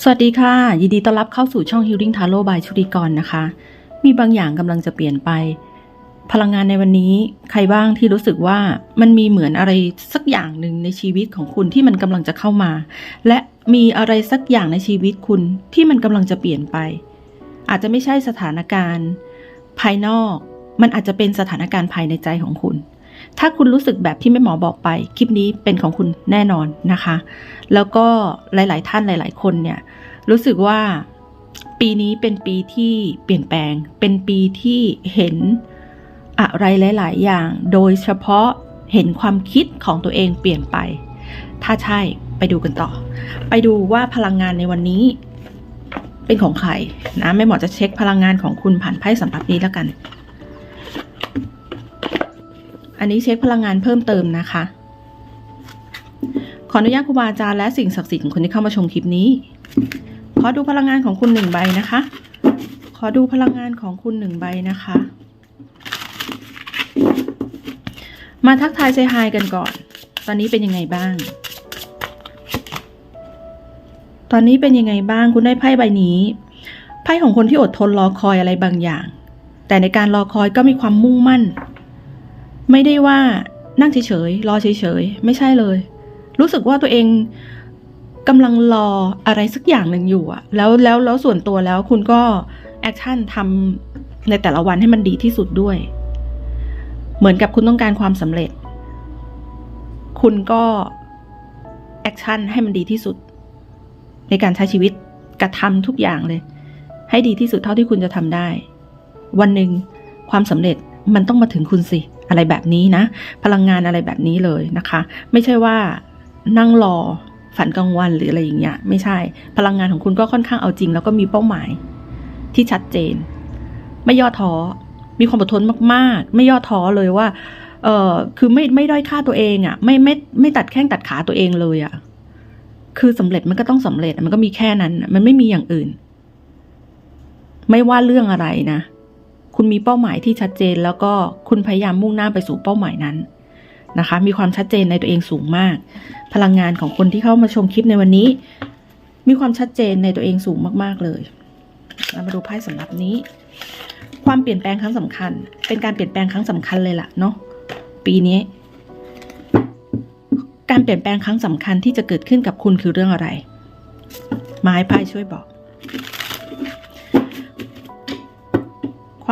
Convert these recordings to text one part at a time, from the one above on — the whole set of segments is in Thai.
สวัสดีค่ะ ยินดีต้อนรับเข้าสู่ช่อง Healing Tarot by ชุติกรนะคะ มีบางอย่างกำลังจะเปลี่ยนไป พลังงานในวันนี้ใครบ้างที่รู้สึกว่ามันมีเหมือนอะไรสักอย่างหนึ่งในชีวิตของคุณที่มันกำลังจะเข้ามา และมีอะไรสักอย่างในชีวิตคุณที่มันกำลังจะเปลี่ยนไป อาจจะไม่ใช่สถานการณ์ ภายนอก มันอาจจะเป็นสถานการณ์ภายในใจของคุณ ถ้าคุณรู้สึกแบบที่แม่หมอบอกไป คลิปนี้เป็นของคุณแน่นอนนะคะ แล้วก็หลาย ๆ ท่านหลาย ๆ คนเนี่ย รู้สึกว่าปีนี้เป็นปีที่เปลี่ยนแปลง เป็นปีที่เห็นอะไรหลาย ๆ อย่าง โดยเฉพาะเห็นความคิดของตัวเองเปลี่ยนไป ถ้าใช่ไปดูกันต่อ ไปดูว่าพลังงานในวันนี้ เป็นของใครนะแม่หมอจะเช็คพลังงานของคุณผ่านไพ่สัมผัสนี้แล้วกัน อันนี้เช็คพลังงานเพิ่มเติมนะคะ ขออนุญาตครูบาอาจารย์และสิ่งศักดิ์สิทธิ์ของคนที่เข้ามาชมคลิปนี้ ขอดูพลังงานของคุณหนึ่งใบนะคะ ขอดูพลังงานของคุณหนึ่งใบนะคะ มาทักทายเซฮายกันก่อน ตอนนี้เป็นยังไงบ้าง ตอนนี้เป็นยังไงบ้าง คุณได้ไพ่ใบนี้ ไพ่ของคนที่อดทนรอคอยอะไรบางอย่าง แต่ในการรอคอยก็มีความมุ่งมั่น ไม่ได้ว่านั่งเฉยๆรอเฉยๆไม่ใช่เลย รู้สึกว่าตัวเองกำลังรออะไรสักอย่างหนึ่งอยู่อะแล้วแล้วแล้วส่วนตัวแล้วคุณก็แอคชั่นทำในแต่ละวันให้มันดีที่สุดด้วย เหมือนกับคุณต้องการความสำเร็จ คุณก็แอคชั่นให้มันดีที่สุด ในการใช้ชีวิตกระทำทุกอย่างเลย ให้ดีที่สุดเท่าที่คุณจะทำได้ วันหนึ่งความสำเร็จมันต้องมาถึงคุณสิ อะไรแบบนี้นะ พลังงานอะไรแบบนี้เลยนะคะ ไม่ใช่ว่านั่งรอฝันกลางวันหรืออะไรอย่างเงี้ยไม่ใช่พลังงานของคุณก็ค่อนข้างเอาจริง แล้วก็มีเป้าหมายที่ชัดเจน ไม่ย่อท้อมีความอดทนมากๆ ไม่ย่อท้อเลยว่าเออคือไม่ไม่ด้อยค่าตัวเองอะ่ะ ไม่ไม่ไม่ตัดแข้งตัดขาตัวเองเลยอะ่ะคือสำเร็จมันก็ต้องสำเร็จมันก็มีแค่นั้น มันไม่มีอย่างอื่น ไม่ว่าเรื่องอะไรนะ คุณมีเป้าหมายที่ชัดเจน แล้วก็คุณพยายามมุ่งหน้าไปสู่เป้าหมายนั้นนะคะ มีความชัดเจนในตัวเองสูงมาก พลังงานของคนที่เข้ามาชมคลิปในวันนี้ มีความชัดเจนในตัวเองสูงมากๆเลยเรามาดูไพ่สำหรับนี้ ความเปลี่ยนแปลงครั้งสำคัญ เป็นการเปลี่ยนแปลงครั้งสำคัญเลยล่ะเนาะปีนี้ การเปลี่ยนแปลงครั้งสำคัญที่จะเกิดขึ้นกับคุณคือเรื่องอะไรมาให้ไพ่ช่วยบอก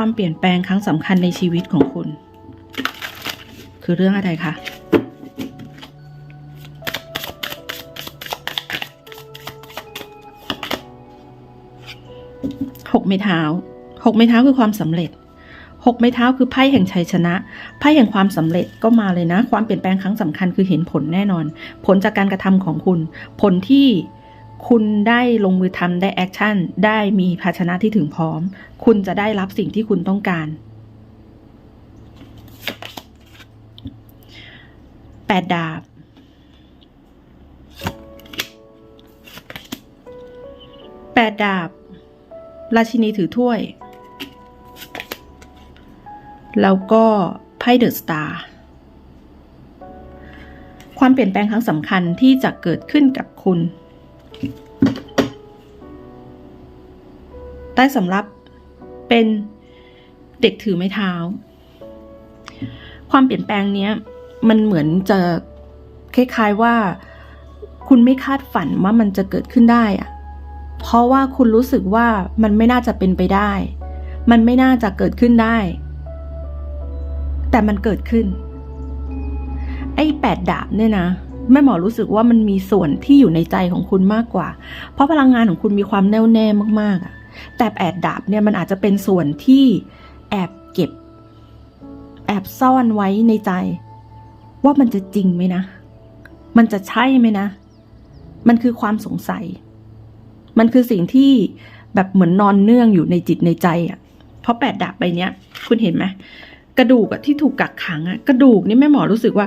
ความเปลี่ยนแปลงครั้งสำคัญในชีวิตของคุณ คือเรื่องอะไรคะหกไม้เท้าหกไม้เท้าคือความสำเร็จหกไม้เท้าคือไพ่แห่งชัยชนะ ไพ่แห่งความสำเร็จก็มาเลยนะ ความเปลี่ยนแปลงครั้งสำคัญคือเห็นผลแน่นอน ผลจากการกระทำของคุณ ผลที่ คุณได้ลงมือทำได้แอคชั่น ได้มีภาชนะที่ถึงพร้อม คุณจะได้รับสิ่งที่คุณต้องการแปดดาบ แปดดาบ ราชินีถือถ้วย แล้วก็ไพ่เดอะสตาร์ ความเปลี่ยนแปลงครั้งสำคัญที่จะเกิดขึ้นกับคุณ ใต้สำรับเป็นเด็กถือไม้เท้า ความเปลี่ยนแปลงเนี้ยมันเหมือนจะคล้ายๆว่า คุณไม่คาดฝันว่ามันจะเกิดขึ้นได้อะเพราะว่าคุณรู้สึกว่ามันไม่น่าจะเป็นไปได้ มันไม่น่าจะเกิดขึ้นได้ แต่มันเกิดขึ้น ไอ้แปดดาบเนี่ยนะแม่หมอรู้สึกว่ามันมีส่วนที่อยู่ในใจของคุณมากกว่า เพราะพลังงานของคุณมีความแน่วแน่มากๆอะ แต่แปดดาบเนี่ยมันอาจจะเป็นส่วนที่แอบเก็บ แอบซ่อนไว้ในใจ ว่ามันจะจริงไหมนะ มันจะใช่ไหมนะ มันคือความสงสัย มันคือสิ่งที่แบบเหมือนนอนเนื่องอยู่ในจิตในใจอะ่ะ เพราะแปดดาบใบเนี้ย คุณเห็นไหมกระดูกอะที่ถูกกักขังอะกระดูกนี่แม่หมอรู้สึกว่า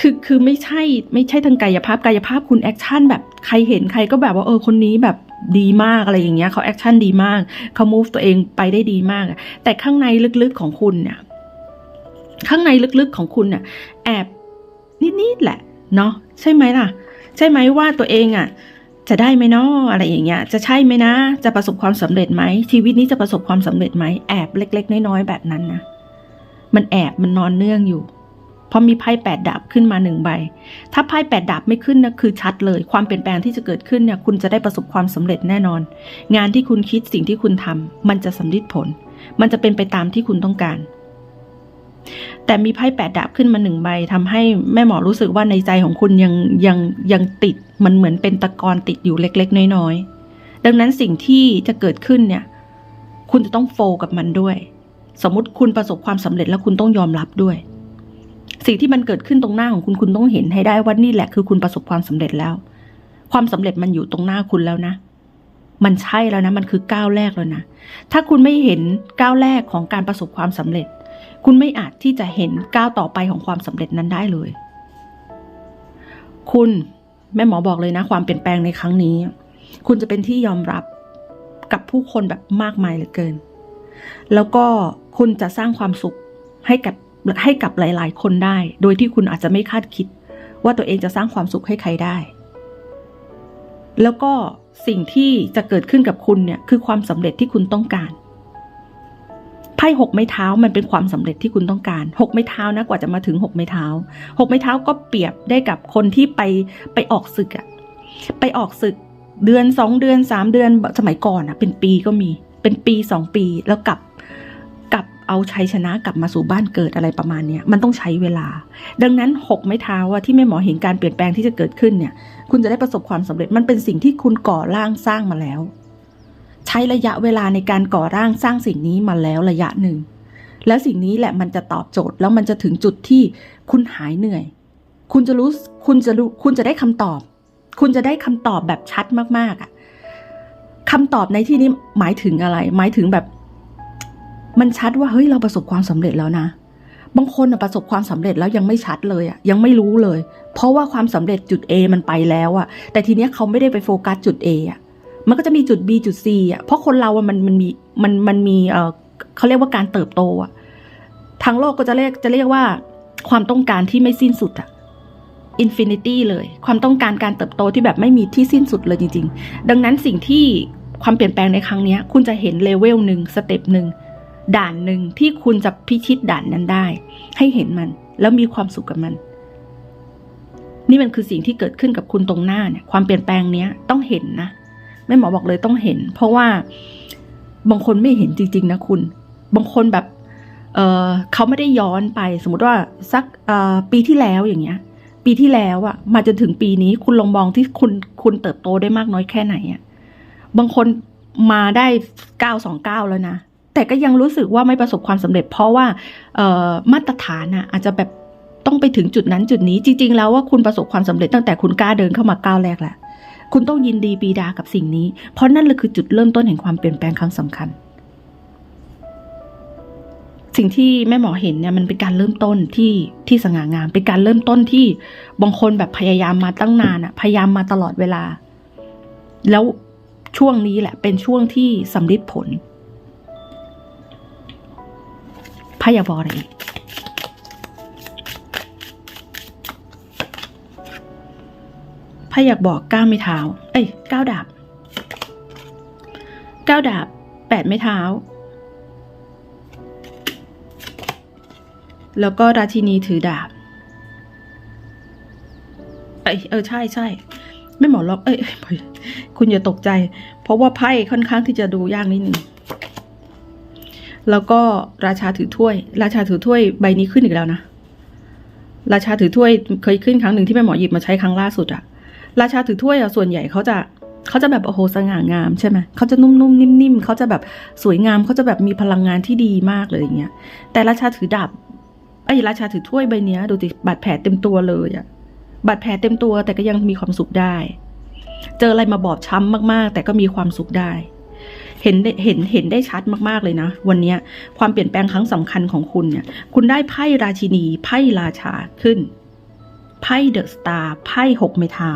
คือคือไม่ใช่ไม่ใช่ทางกายภาพกายภาพคุณแอคชั่นแบบใครเห็นใครก็แบบว่าเออคนนี้แบบ ดีมากอะไรอย่างเงี้ยเขาแอคชั่นดีมากเขา move ตัวเองไปได้ดีมาก แต่ข้างในลึกๆของคุณเนี่ยข้างในลึกๆของคุณเนี่ยแอบนิดๆแหละเนาะใช่ไหมล่ะ ใช่ไหมว่าตัวเองอะ่ะจะได้ไหมเนาะอะไรอย่างเงี้ย จะใช่ไหมนะ จะประสบความสำเร็จไหมชีวิตนี้จะประสบความสำเร็จไหมแอบเล็ก ๆ น้อยๆแบบนั้นนะมันแอบมันนอนเนื่องอยู่ เพราะมีไพ่แปดดาบขึ้นมาหนึ่งใบ ถ้าไพ่แปดดาบไม่ขึ้นนะคือชัดเลย ความเปลี่ยนแปลงที่จะเกิดขึ้นเนี่ยคุณจะได้ประสบความสำเร็จแน่นอน งานที่คุณคิดสิ่งที่คุณทำมันจะสำลิดผล มันจะเป็นไปตามที่คุณต้องการ แต่มีไพ่แปดดาบขึ้นมาหนึ่งใบทำให้แม่หมอรู้สึกว่าในใจของคุณยังยังยังติดมันเหมือนเป็นตะกอนติดอยู่เล็ก ๆ น้อยๆดังนั้นสิ่งที่จะเกิดขึ้นเนี่ย คุณจะต้องโฟกับมันด้วย สมมติคุณประสบความสำเร็จแล้วคุณต้องยอมรับด้วย สิ่งที่มันเกิดขึ้นตรงหน้าของคุณคุณต้องเห็นให้ได้ว่านี่แหละคือคุณประสบความสำเร็จแล้ว ความสำเร็จมันอยู่ตรงหน้าคุณแล้วนะ มันใช่แล้วนะ มันคือก้าวแรกแล้วนะ ถ้าคุณไม่เห็นก้าวแรกของการประสบความสำเร็จ คุณไม่อาจที่จะเห็นก้าวต่อไปของความสำเร็จนั้นได้เลย คุณแม่หมอบอกเลยนะ ความเปลี่ยนแปลงในครั้งนี้ คุณจะเป็นที่ยอมรับกับผู้คนแบบมากมายเหลือเกิน แล้วก็คุณจะสร้างความสุขให้กับ ให้กับหลาย ๆ คนได้ โดยที่คุณอาจจะไม่คาดคิด ว่าตัวเองจะสร้างความสุขให้ใครได้ แล้วก็สิ่งที่จะเกิดขึ้นกับคุณเนี่ยคือความสำเร็จที่คุณต้องการไพ่หกไม้เท้ามันเป็นความสำเร็จที่คุณต้องการหกไม้เท้านะกว่าจะมาถึงหกไม้เท้าหกไม้เท้าก็เปรียบได้กับคนที่ไปไปออกศึกอะไปออกศึกเดือนสองเดือนสามเดือนสมัยก่อนอะเป็นปีก็มี เป็นปีสองปีแล้วกลับกลับ เอาชัยชนะกลับมาสู่บ้านเกิดอะไรประมาณนี้มันต้องใช้เวลา ดังนั้นหกไม้เท้าที่แม่หมอเห็นการเปลี่ยนแปลงที่จะเกิดขึ้นเนี่ย คุณจะได้ประสบความสำเร็จมันเป็นสิ่งที่คุณก่อร่างสร้างมาแล้ว ใช้ระยะเวลาในการก่อร่างสร้างสิ่งนี้มาแล้วระยะหนึ่ง แล้วสิ่งนี้แหละมันจะตอบโจทย์แล้วมันจะถึงจุดที่คุณหายเหนื่อย คุณจะรู้คุณจะรู้คุณจะได้คำตอบ คุณจะได้คำตอบแบบชัดมากๆอะคำตอบในที่นี้หมายถึงอะไร หมายถึงแบบ มันชัดว่าเฮ้ยเราประสบความสำเร็จแล้วนะ บางคนประสบความสำเร็จแล้วยังไม่ชัดเลยอะยังไม่รู้เลย เพราะว่าความสำเร็จจุด A มันไปแล้วอะ แต่ทีเนี้ยเขาไม่ได้ไปโฟกัสจุด A อะมันก็จะมีจุด B จุด C อะเพราะคนเราอะมันมันมีมันมันมีเออเขาเรียกว่าการเติบโตอะทางโลกก็จะเรียกจะเรียกว่าความต้องการที่ไม่สิ้นสุดอะอินฟินิตี้เลย ความต้องการการเติบโตที่แบบไม่มีที่สิ้นสุดเลยจริง ๆ ดังนั้นสิ่งที่ความเปลี่ยนแปลงในครั้งเนี้ยคุณจะเห็นเลเวลหนึ่งสเต็ปหนึ่ง ด่านหนึ่งที่คุณจะพิชิตด่านนั้นได้ ให้เห็นมันแล้วมีความสุขกับมัน นี่มันคือสิ่งที่เกิดขึ้นกับคุณตรงหน้าเนี่ย ความเปลี่ยนแปลงเนี้ยต้องเห็นนะแม่หมอบอกเลยต้องเห็น เพราะว่าบางคนไม่เห็นจริง ๆ นะคุณ บางคนแบบเเขาไม่ได้ย้อนไป สมมติว่าสักปีที่แล้วอย่างเงี้ย ปีที่แล้วอะมาจนถึงปีนี้คุณลองมองที่คุณคุณเติบโตได้มากน้อยแค่ไหนอะบางคนมาได้เก้าสองเก้าแล้วนะ แต่ก็ยังรู้สึกว่าไม่ประสบความสำเร็จ เพราะว่ามาตรฐานอะอาจจะแบบต้องไปถึงจุดนั้นจุดนี้จริง ๆ แล้วว่าคุณประสบความสำเร็จตั้งแต่คุณกล้าเดินเข้ามาก้าวแรกแหละคุณต้องยินดีปีดากับสิ่งนี้ เพราะนั่นแหละคือจุดเริ่มต้นแห่งความเปลี่ยนแปลงครั้งสำคัญ สิ่งที่แม่หมอเห็นเนี่ยมันเป็นการเริ่มต้นที่ที่สง่างาม เป็นการเริ่มต้นที่บางคนแบบพยายามมาตั้งนานอะพยายามมาตลอดเวลา แล้วช่วงนี้แหละ เป็นช่วงที่สำลิดผล พยาบออะไรอีกถ้าอยากบอกก้าวไม่เท้า เอ้ยก้าวดาบก้าวดาบแปดไม่เท้า แล้วก็ราชินีถือดาบ เอ้ยเออใช่ใช่ไม่หมอล็อกเอ้ยคุณอย่าตกใจ เพราะว่าไพ่ค่อนข้างที่จะดูยากนิดนึง แล้วก็ราชาถือถ้วย ราชาถือถ้วยใบนี้ขึ้นอีกแล้วนะ ราชาถือถ้วยเคยขึ้นครั้งหนึ่งที่แม่หมอหยิบมาใช้ครั้งล่าสุดอะราชาถือถ้วยอะส่วนใหญ่เขาจะเขาจะแบบโอ้โหสง่างามใช่ไหมเขาจะนุ่มๆนิ่มๆเขาจะแบบสวยงามเขาจะแบบมีพลังงานที่ดีมากเลยอย่างเงี้ย แต่ราชาถือดาบไอ้ราชาถือถ้วยใบเนี้ย ดูสิบาดแผลเต็มตัวเลยอะบาดแผลเต็มตัวแต่ก็ยังมีความสุขได้ เจออะไรมาบอบช้ำมากๆ แต่ก็มีความสุขได้ เห็นเห็นเห็นได้ชัดมากๆเลยนะ วันนี้ความเปลี่ยนแปลงครั้งสำคัญของคุณเนี่ย คุณได้ไพ่ราชินี ไพ่ราชาขึ้น ไพ่เดอะสตาร์ไพ่หกไม้เท้า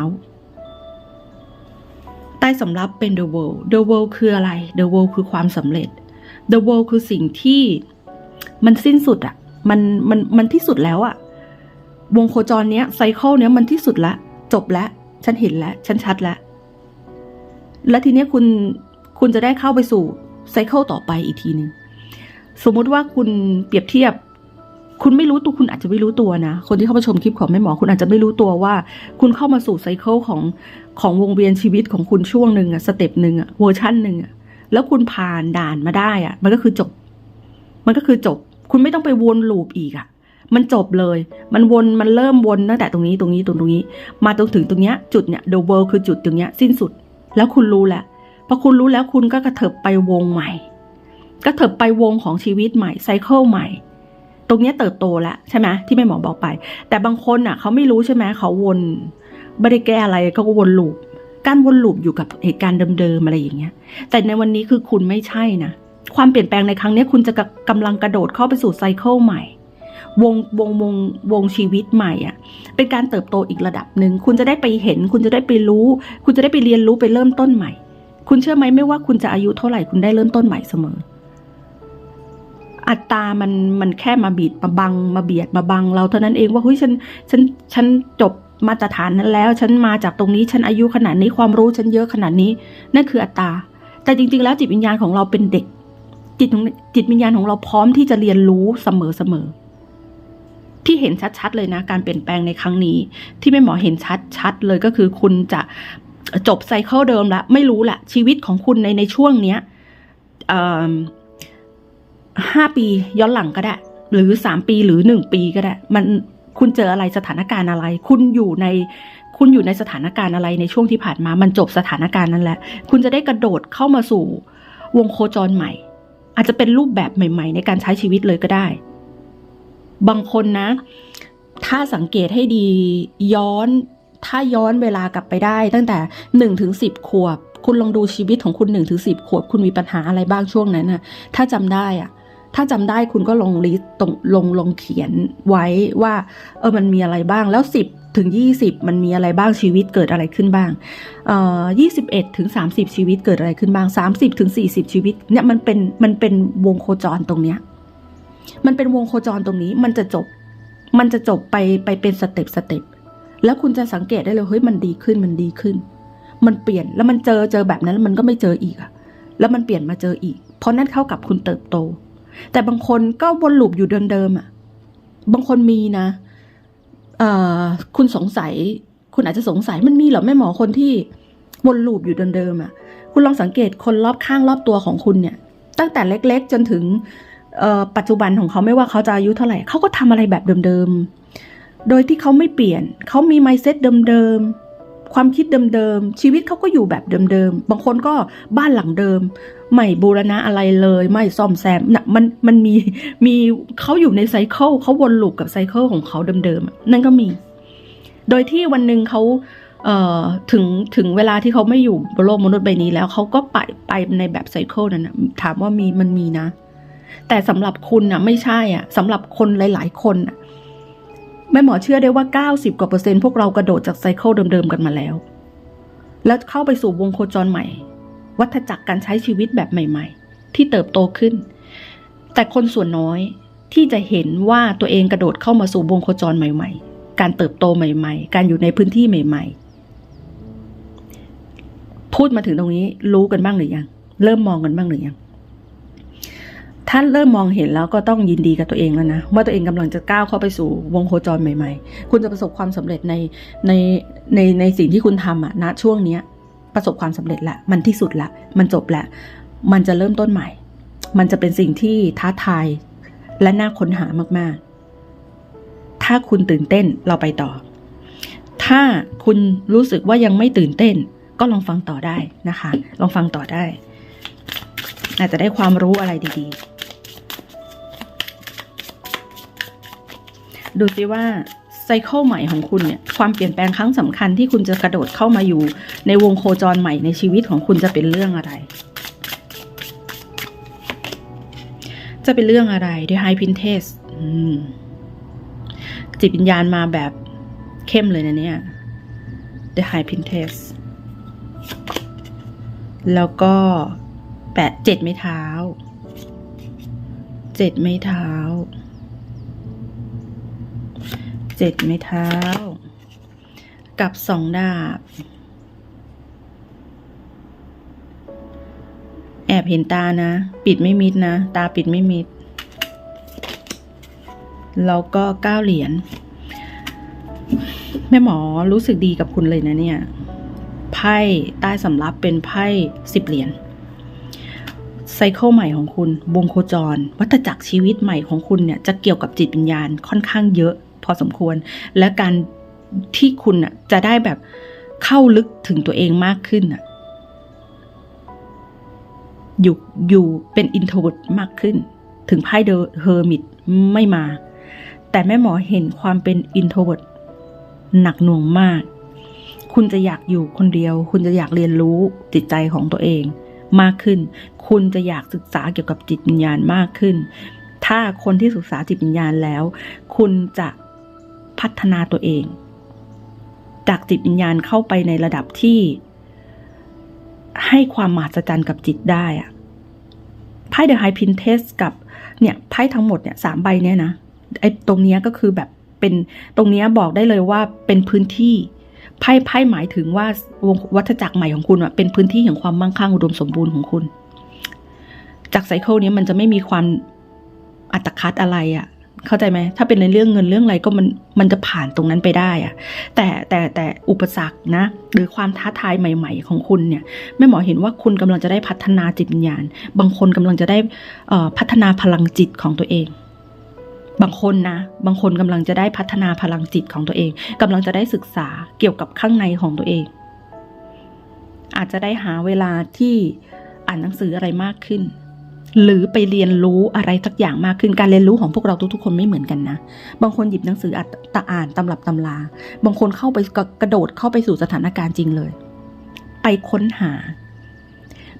ใต้สำรับเป็น the world the world คืออะไร the world คือความสำเร็จ the world คือสิ่งที่มันสิ้นสุดอะมันมันมันที่สุดแล้วอะวงโคจรเนี้ยไซเคิลเนี้ยมันที่สุดละ จบแล้ว ฉันเห็นแล้ว ฉันชัดแล้ว แล้วทีเนี้ยคุณ คุณจะได้เข้าไปสู่ไซเคิลต่อไปอีกทีหนึ่งสมมุติว่าคุณเปรียบเทียบ คุณไม่รู้ตัวคุณอาจจะไม่รู้ตัวนะ คนที่เข้ามาชมคลิปของแม่หมอ คุณอาจจะไม่รู้ตัวว่า คุณเข้ามาสู่ไซเคิลของของวงเวียนชีวิตของคุณช่วงหนึ่งอะสเต็ปหนึ่งอะเวอร์ชั่นหนึ่งอะแล้วคุณผ่านด่านมาได้อะมันก็คือจบ มันก็คือจบ คุณไม่ต้องไปวนลูปอีกอะมันจบเลย มันวน มันเริ่มวนตั้งแต่ตรงนี้ ตรงนี้ ตรงตรงนี้ มาตรงถึงตรงเนี้ย จุดเนี้ย the world คือจุดตรงเนี้ยสิ้นสุด แล้วคุณรู้แล้วพ อคุณรู้แล้วคุณก็กระเถิบไปวงใหม่ กระเถิบไปวงของชีวิตใหม่ไซเคิลใหม่ ตรงนี้เติบโตแล้วใช่ไหมที่แม่หมอบอกไป แต่บางคนอะเขาไม่รู้ใช่ไหมเขาวนไม่ได้แก้อะไรก็วนลูปการวนลูปอยู่กับเหตุการณ์เดิมๆอะไรอย่างเงี้ย แต่ในวันนี้คือคุณไม่ใช่นะ ความเปลี่ยนแปลงในครั้งนี้คุณจะกำลังกระโดดเข้าไปสู่ไซเคิลใหม่ วงวงวงวงชีวิตใหม่อะ เป็นการเติบโตอีกระดับหนึ่ง คุณจะได้ไปเห็น คุณจะได้ไปรู้ คุณจะได้ไปเรียนรู้ไปเริ่มต้นใหม่ คุณเชื่อไหมไม่ว่าคุณจะอายุเท่าไหร่คุณได้เริ่มต้นใหม่เสมอ อัตรามันมันแค่มาบีดมาบัง มาเบียดมาบัง เราเท่านั้นเองว่าเฮ้ยฉันฉันฉันจบมาตรฐานนั้นแล้ว ฉันมาจากตรงนี้ฉันอายุขนาดนี้ความรู้ฉันเยอะขนาดนี้ นั่นคืออัตรา แต่จริง ๆ แล้วจิตวิญญาณของเราเป็นเด็ก จิตของจิตวิญญาณของเราพร้อมที่จะเรียนรู้เสมอเสมอที่เห็นชัดๆเลยนะ การเปลี่ยนแปลงในครั้งนี้ ที่แม่หมอเห็นชัดๆเลยก็คือคุณจะ จบไซเคิลเดิมละไม่รู้ละชีวิตของคุณในในช่วงเนี้ยห้าปีย้อนหลังก็ได้ หรือสามปีหรือหนึ่งปีก็ได้ มันคุณเจออะไรสถานการณ์อะไร คุณอยู่ในคุณอยู่ในสถานการณ์อะไรในช่วงที่ผ่านมา มันจบสถานการณ์นั้นแหละ คุณจะได้กระโดดเข้ามาสู่วงโคจรใหม่ อาจจะเป็นรูปแบบใหม่ ๆ ในการใช้ชีวิตเลยก็ได้ บางคนนะ ถ้าสังเกตให้ดีย้อน ถ้าย้อนเวลากลับไปได้ ตั้งแต่หนึ่งถึงสิบขวบ คุณลองดูชีวิตของคุณหนึ่งถึงสิบขวบ คุณมีปัญหาอะไรบ้างช่วงนั้นนะถ้าจำได้อะถ้าจำได้คุณก็ลงลิสต์ตรงลงลงเขียนไว้ว่าเออมันมีอะไรบ้างแล้วสิบถึงยี่สิบมันมีอะไรบ้างชีวิตเกิดอะไรขึ้นบ้างเอ่อยี่สิบเอ็ดถึงสามสิบชีวิตเกิดอะไรขึ้นบ้างสามสิบถึงสี่สิบชีวิตเนี่ยมันเป็นมันเป็นวงโคจรตรงเนี้ยมันเป็นวงโคจรตรงนี้มันจะจบ มันจะจบไปไปเป็นสเต็ปสเต็ป แล้วคุณจะสังเกตได้เลยเฮ้ยมันดีขึ้นมันดีขึ้น มันเปลี่ยนแล้วมันเจอเจอแบบนั้นแล้วมันก็ไม่เจออีกอะแล้วมันเปลี่ยนมาเจออีก เพราะนั่นเข้ากับคุณเติบโต แต่บางคนก็วนลูปอยู่เดิมๆอะบางคนมีนะเอ่อคุณสงสัย คุณอาจจะสงสัยมันมีเหรอแม่หมอคนที่วนลูปอยู่เดิมๆอะคุณลองสังเกตคนรอบข้างรอบตัวของคุณเนี่ย ตั้งแต่เล็กๆ จนถึงปัจจุบันของเขาไม่ว่าเขาจะอายุเท่าไหร่เขาก็ทำอะไรแบบเดิมๆ โดยที่เขาไม่เปลี่ยน เขามีไมเซ็ตเดิมๆ ความคิดเดิมๆ ชีวิตเขาก็อยู่แบบเดิมๆ บางคนก็บ้านหลังเดิม ไม่บูรณะอะไรเลย ไม่ซ่อมแซมนะมันมันมีมีเขาอยู่ในไซเคิลเขาวนลูปกับไซเคิลของเขาเดิมๆ นั่นก็มี โดยที่วันหนึ่งเขาเอ่อถึงถึงเวลาที่เขาไม่อยู่บนโลกมนุษย์ใบนี้แล้วเขาก็ไปไปในแบบไซเคิลนั้นนะถามว่ามีมันมีนะ แต่สำหรับคุณน่ะไม่ใช่อะสำหรับคนหลาย ๆ คนน่ะ แม่หมอเชื่อได้ว่า 90 กว่าเปอร์เซ็นต์พวกเรากระโดดจากไซเคิลเดิมๆกันมาแล้ว แล้วเข้าไปสู่วงโคจรใหม่ วัฏจักรการใช้ชีวิตแบบใหม่ ๆ ที่เติบโตขึ้น แต่คนส่วนน้อยที่จะเห็นว่าตัวเองกระโดดเข้ามาสู่วงโคจรใหม่ ๆ การเติบโตใหม่ ๆ การอยู่ในพื้นที่ใหม่ ๆ พูดมาถึงตรงนี้รู้กันบ้างหรือยัง เริ่มมองกันบ้างหรือยัง ถ้าเริ่มมองเห็นแล้วก็ต้องยินดีกับตัวเองแล้วนะว่าตัวเองกำลังจะก้าวเข้าไปสู่วงโคจรใหม่ ๆ คุณจะประสบความสำเร็จในในในในสิ่งที่คุณทำอะณช่วงเนี้ยประสบความสำเร็จละมันที่สุดละ มันจบละ มันจะเริ่มต้นใหม่ มันจะเป็นสิ่งที่ท้าทายและน่าค้นหามากๆ ถ้าคุณตื่นเต้นเราไปต่อ ถ้าคุณรู้สึกว่ายังไม่ตื่นเต้น ก็ลองฟังต่อได้นะคะ ลองฟังต่อได้อาจจะได้ความรู้อะไรดี ๆ ดูสิว่าไซเคิลใหม่ของคุณเนี่ยความเปลี่ยนแปลงครั้งสำคัญที่คุณจะกระโดดเข้ามาอยู่ ในวงโคจรใหม่ในชีวิตของคุณจะเป็นเรื่องอะไร จะเป็นเรื่องอะไรด้วยไฮพินเทสจิตวิญญาณมาแบบเข้มเลยนะเนี่ย The High Princess แล้วก็แปดเจ็ดไม้เท้า เจ็ดไม้เท้า เจ็ดไม้เท้า กับสองดาบ แอบเห็นตานะ ปิดไม่มิดนะ ตาปิดไม่มิด แล้วก็เก้าเหรียญ แม่หมอรู้สึกดีกับคุณเลยนะเนี่ย ไพ่ใต้สำรับเป็นไพ่สิบเหรียญไซเคิลใหม่ของคุณวงโคจร วัฏจักรชีวิตใหม่ของคุณเนี่ย จะเกี่ยวกับจิตวิญญาณค่อนข้างเยอะ พอสมควร และการที่คุณน่ะจะได้แบบเข้าลึกถึงตัวเองมากขึ้นน่ะอยู่อยู่เป็นอินโทรดมากขึ้น ถึงไพ่เดอะเฮอร์มิตไม่มา แต่แม่หมอเห็นความเป็นอินโทรดหนักหน่วงมาก คุณจะอยากอยู่คนเดียว คุณจะอยากเรียนรู้จิตใจของตัวเองมากขึ้น คุณจะอยากศึกษาเกี่ยวกับจิตวิญญาณมากขึ้น ถ้าคนที่ศึกษาจิตวิญญาณแล้ว คุณจะ พัฒนาตัวเอง จากจิตวิญญาณเข้าไปในระดับที่ ให้ความมหัศจรรย์กับจิตได้อะไพ่เดอะไฮพินเทสกับเนี่ยไพ่ทั้งหมดเนี่ยสามใบเนี่ยนะไอ้ตรงเนี้ยก็คือแบบเป็นตรงเนี้ยบอกได้เลยว่าเป็นพื้นที่ไพ่ไพ่หมายถึงว่าวงวัฏจักรใหม่ของคุณอะเป็นพื้นที่แห่งความมั่งคั่งอุดมสมบูรณ์ของคุณ จากไซเคิลนี้มันจะไม่มีความอัตคัดอะไรอะ เข้าใจไหมถ้าเป็นในเรื่องเงินเรื่องอะไรก็มันมันจะผ่านตรงนั้นไปได้อะแต่แต่แต่อุปสรรคนะ หรือความท้าทายใหม่ ๆ ของคุณเนี่ยแม่หมอเห็นว่าคุณกำลังจะได้พัฒนาจิตวิญญาณ บางคนกำลังจะได้พัฒนาพลังจิตของตัวเอง บางคนนะ บางคนกำลังจะได้พัฒนาพลังจิตของตัวเองกำลังจะได้ศึกษาเกี่ยวกับข้างในของตัวเอง อาจจะได้หาเวลาที่อ่านหนังสืออะไรมากขึ้น หรือไปเรียนรู้อะไรสักอย่างมากขึ้นการเรียนรู้ของพวกเราทุกๆคนไม่เหมือนกันนะ บางคนหยิบหนังสืออ่านตะอ่านตำรับตำราบางคนเข้าไปกระกระโดดเข้าไปสู่สถานการณ์จริงเลย ไปค้นหา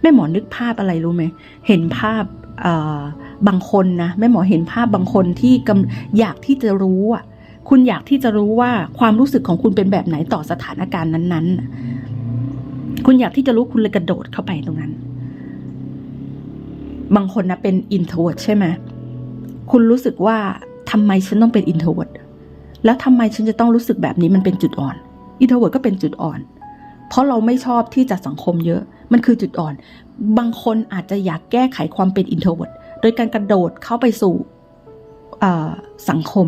แม่หมอนึกภาพอะไรรู้ไหมเห็นภาพเอ่อบางคนนะแม่หมอเห็นภาพบางคนที่กำอยากที่จะรู้อะคุณอยากที่จะรู้ว่าความรู้สึกของคุณเป็นแบบไหนต่อสถานการณ์นั้น ๆ คุณอยากที่จะรู้คุณเลยกระโดดเข้าไปตรงนั้น บางคนนะเป็นอินโทรดใช่ไหมคุณรู้สึกว่าทำไมฉันต้องเป็นอินโทรดแล้วทำไมฉันจะต้องรู้สึกแบบนี้มันเป็นจุดอ่อนอินโทรดก็เป็นจุดอ่อน เพราะเราไม่ชอบที่จะสังคมเยอะ มันคือจุดอ่อน บางคนอาจจะอยากแก้ไขความเป็นอินโทรดโดยการกระโดดเข้าไปสู่สังคม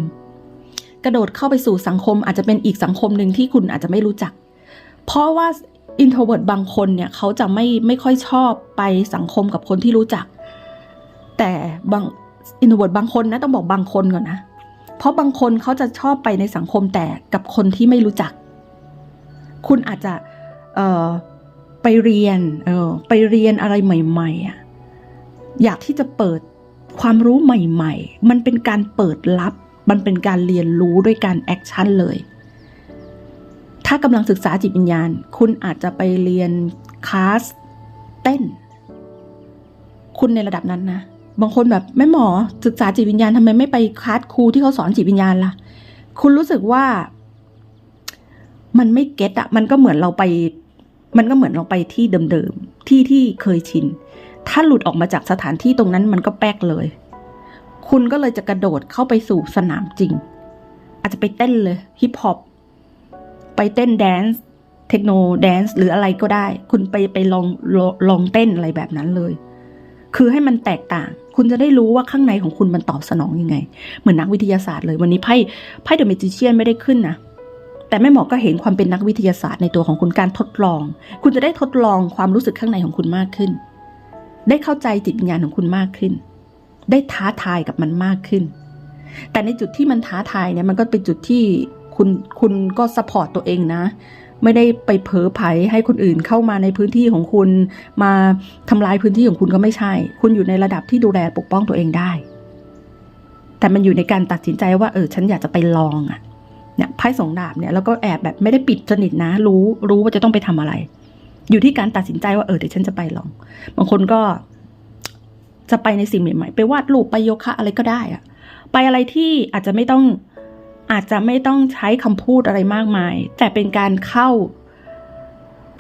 กระโดดเข้าไปสู่สังคม อาจจะเป็นอีกสังคมหนึ่งที่คุณอาจจะไม่รู้จัก เพราะว่าอินโทรเวิร์ดบางคนเนี่ยเขาจะไม่ไม่ค่อยชอบไปสังคมกับคนที่รู้จัก แต่บางอินโทรเวิร์ดบางคนนะต้องบอกบางคนก่อนนะ เพราะบางคนเขาจะชอบไปในสังคมแต่กับคนที่ไม่รู้จัก คุณอาจจะไปเรียนเออไปเรียนอะไรใหม่ๆอะอยากที่จะเปิดความรู้ใหม่ๆ มันเป็นการเปิดลับ มันเป็นการเรียนรู้ด้วยการแอคชั่นเลย ถ้ากำลังศึกษาจิตวิญญาณ คุณอาจจะไปเรียนคลาสเต้น คุณในระดับนั้นนะ บางคนแบบแม่หมอศึกษาจิตวิญญาณทำไมไม่ไปคลาสครูที่เขาสอนจิตวิญญาณล่ะ คุณรู้สึกว่า มันไม่เก็ตอะมันก็เหมือนเราไป มันก็เหมือนเราไปที่เดิมๆที่ที่เคยชิน ถ้าหลุดออกมาจากสถานที่ตรงนั้นมันก็แป๊กเลย คุณก็เลยจะกระโดดเข้าไปสู่สนามจริง อาจจะไปเต้นเลยฮิปฮอปไปเต้นแดนซ์เทคโนแดนซ์หรืออะไรก็ได้ คุณไปไปลองลองลองเต้นอะไรแบบนั้นเลย คือให้มันแตกต่าง คุณจะได้รู้ว่าข้างในของคุณมันตอบสนองยังไง เหมือนนักวิทยาศาสตร์เลยวันนี้ไพ่ไพ่เดอะเมจิเชียนไม่ได้ขึ้นนะแต่แม่หมอก็เห็นความเป็นนักวิทยาศาสตร์ในตัวของคุณการทดลอง คุณจะได้ทดลองความรู้สึกข้างในของคุณมากขึ้น ได้เข้าใจจิตวิญญาณของคุณมากขึ้น ได้ท้าทายกับมันมากขึ้น แต่ในจุดที่มันท้าทายเนี่ยมันก็เป็นจุดที่คุณคุณก็สปอร์ตตัวเองนะ ไม่ได้ไปเผลอไผให้คนอื่นเข้ามาในพื้นที่ของคุณ มาทำลายพื้นที่ของคุณก็ไม่ใช่ คุณอยู่ในระดับที่ดูแลปกป้องตัวเองได้ แต่มันอยู่ในการตัดสินใจว่าเออฉันอยากจะไปลองอะเนี่ยไพ่สองดาบเนี่ยแล้วก็แอบแบบไม่ได้ปิดสนิทนะ รู้รู้ว่าจะต้องไปทำอะไร อยู่ที่การตัดสินใจว่าเออเดี๋ยวฉันจะไปลอง บางคนก็ จะไปในสิ่งใหม่ๆ ไปวาดรูปไปโยคะอะไรก็ได้อะไปอะไรที่อาจจะไม่ต้อง อาจจะไม่ต้องใช้คำพูดอะไรมากมาย แต่เป็นการเข้า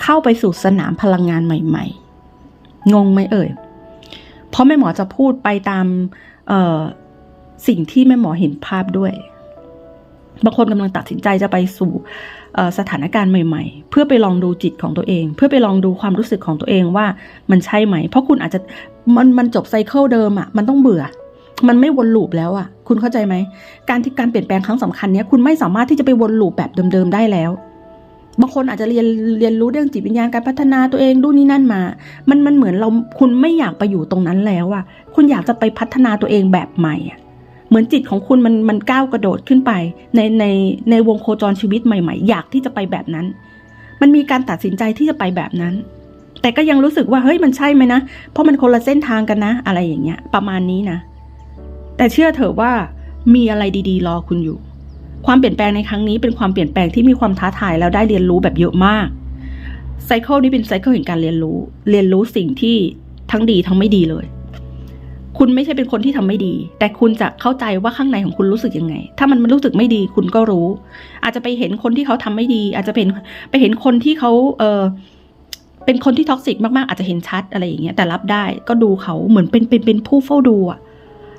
เข้าไปสู่สนามพลังงานใหม่ ๆ งงไหมเอ่ย เพราะแม่หมอจะพูดไปตามสิ่งที่แม่หมอเห็นภาพด้วยบางคนกำลังตัดสินใจจะไปสู่สถานการณ์ใหม่ ๆ เพื่อไปลองดูจิตของตัวเอง เพื่อไปลองดูความรู้สึกของตัวเองว่ามันใช่ไหม เพราะคุณอาจจะมันมันจบไซเคิลเดิมอะ่ะมันต้องเบื่อ มันไม่วนลูปแล้วอะ่ะ คุณเข้าใจไหม การที่การเปลี่ยนแปลงครั้งสำคัญเนี้ยคุณไม่สามารถที่จะไปวนลูปแบบเดิมๆได้แล้ว บางคนอาจจะเรียนเรียนรู้เรื่องจิตวิญญาณการพัฒนาตัวเองดูนี่นั่นมา มันมันเหมือนเราคุณไม่อยากไปอยู่ตรงนั้นแล้วอะคุณอยากจะไปพัฒนาตัวเองแบบใหม่อะเหมือนจิตของคุณมันมันก้าวกระโดดขึ้นไป ในในในวงโคจรชีวิตใหม่ ๆ อยากที่จะไปแบบนั้น มันมีการตัดสินใจที่จะไปแบบนั้นแต่ก็ยังรู้สึกว่าเฮ้ยมันใช่ไหมนะ เพราะมันคนละเส้นทางกันนะ อะไรอย่างเงี้ย ประมาณนี้นะ แต่เชื่อเถอะว่ามีอะไรดีๆ รอคุณอยู่ ความเปลี่ยนแปลงในครั้งนี้เป็นความเปลี่ยนแปลงที่มีความท้าทายแล้วได้เรียนรู้แบบเยอะมากไซเคิลนี้เป็นไซเคิลแห่งการเรียนรู้ เรียนรู้สิ่งที่ทั้งดีทั้งไม่ดีเลย คุณไม่ใช่เป็นคนที่ทำไม่ดี แต่คุณจะเข้าใจว่าข้างในของคุณรู้สึกยังไง ถ้ามันมันรู้สึกไม่ดีคุณก็รู้ อาจจะไปเห็นคนที่เขาทำไม่ดี อาจจะเป็นไปเห็นคนที่เขาเออเป็นคนที่ท็อกซิกมากๆ อาจจะเห็นชัดอะไรอย่างเงี้ยแต่รับได้ก็ดูเขาเหมือนเป็นเป็นเป็นผู้เฝ้าดูอะ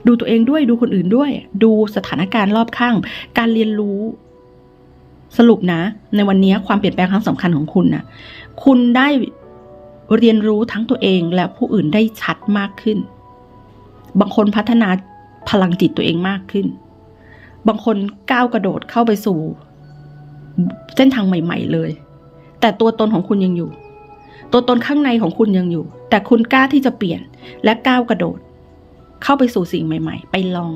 ดูตัวเองด้วยดูคนอื่นด้วย ดูสถานการณ์รอบข้าง การเรียนรู้ สรุปนะ ในวันนี้ความเปลี่ยนแปลงครั้งสำคัญของคุณนะคุณได้เรียนรู้ทั้งตัวเองและผู้อื่นได้ชัดมากขึ้น บางคนพัฒนาพลังจิตตัวเองมากขึ้น บางคนก้าวกระโดดเข้าไปสู่ เส้นทางใหม่ ๆ เลย แต่ตัวตนของคุณยังอยู่ ตัวตนข้างในของคุณยังอยู่ แต่คุณกล้าที่จะเปลี่ยนและก้าวกระโดด เข้าไปสู่สิ่งใหม่ ๆ ไปลอง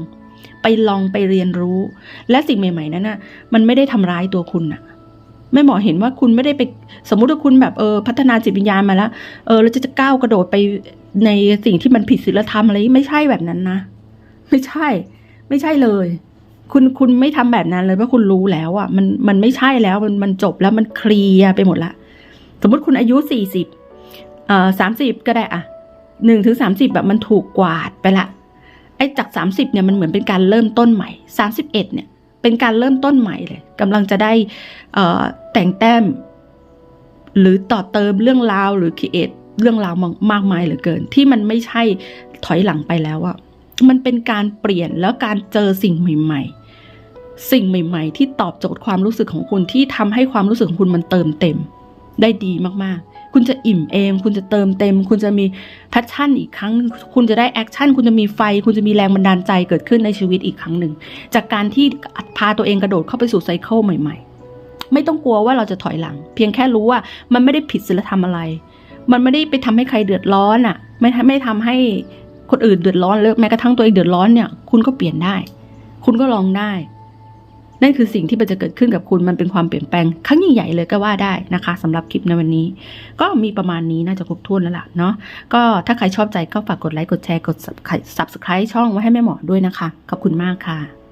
ไปลองไปเรียนรู้ และสิ่งใหม่ ๆ นั้นน่ะ มันไม่ได้ทำร้ายตัวคุณน่ะไม่หมอเห็นว่าคุณไม่ได้ไปสมมุติว่าคุณแบบเออพัฒนาจิตวิญญาณมาแล้วเออแล้วจะจะก้าวกระโดดไปในสิ่งที่มันผิดศีลธรรมอะไรไม่ใช่แบบนั้นนะ ไม่ใช่ ไม่ใช่เลย คุณคุณไม่ทำแบบนั้นเลยเพราะคุณรู้แล้วอะมันมันไม่ใช่แล้วมันมันจบแล้วมันเคลียร์ไปหมดละ สมมติคุณอายุสี่สิบเอ่อสามสิบก็ได้อะหนึ่งถึงสามสิบแบบมันถูกกวาดไปละ ไอ้จากสามสิบเนี่ยมันเหมือนเป็นการเริ่มต้นใหม่สามสิบเอ็ดเนี่ยเป็นการเริ่มต้นใหม่เลยกำลังจะได้แต่งแต้ม หรือต่อเติมเรื่องราวหรือคิดเรื่องราวมากมายเหลือเกิน ที่มันไม่ใช่ถอยหลังไปแล้วอะมันเป็นการเปลี่ยนแล้วการเจอสิ่งใหม่ ๆ สิ่งใหม่ ๆ ที่ตอบโจทย์ความรู้สึกของคุณที่ทำให้ความรู้สึกของคุณมันเติมเต็ม ได้ดีมากๆ คุณจะอิ่มเอมคุณจะเติมเต็ม คุณจะมีแพชชั่นอีกครั้ง คุณจะได้แอคชั่น คุณจะมีไฟ คุณจะมีแรงบันดาลใจเกิดขึ้นในชีวิตอีกครั้งหนึ่ง จากการที่พาตัวเองกระโดดเข้าไปสู่ไซเคิลใหม่ ๆ ไม่ต้องกลัวว่าเราจะถอยหลัง เพียงแค่รู้ว่ามันไม่ได้ผิดศีลธรรมอะไร มันไม่ได้ไปทำให้ใครเดือดร้อนอะ ไม่ไม่ทำให้คนอื่นเดือดร้อนเลยแม้กระทั่งตัวเองเดือดร้อนเนี่ย คุณก็เปลี่ยนได้ คุณก็ลองได้ นั่นคือสิ่งที่มันจะเกิดขึ้นกับคุณมันเป็นความเปลี่ยนแปลงครั้งใหญ่ๆเลยก็ว่าได้นะคะสำหรับคลิปในวันนี้ ก็มีประมาณนี้น่าจะครบถ้วนแล้วล่ะเนาะก็ถ้าใครชอบใจก็ฝากกดไลค์กดแชร์กด subscribe ช่องไว้ให้แม่หมอด้วยนะคะขอบคุณมากค่ะ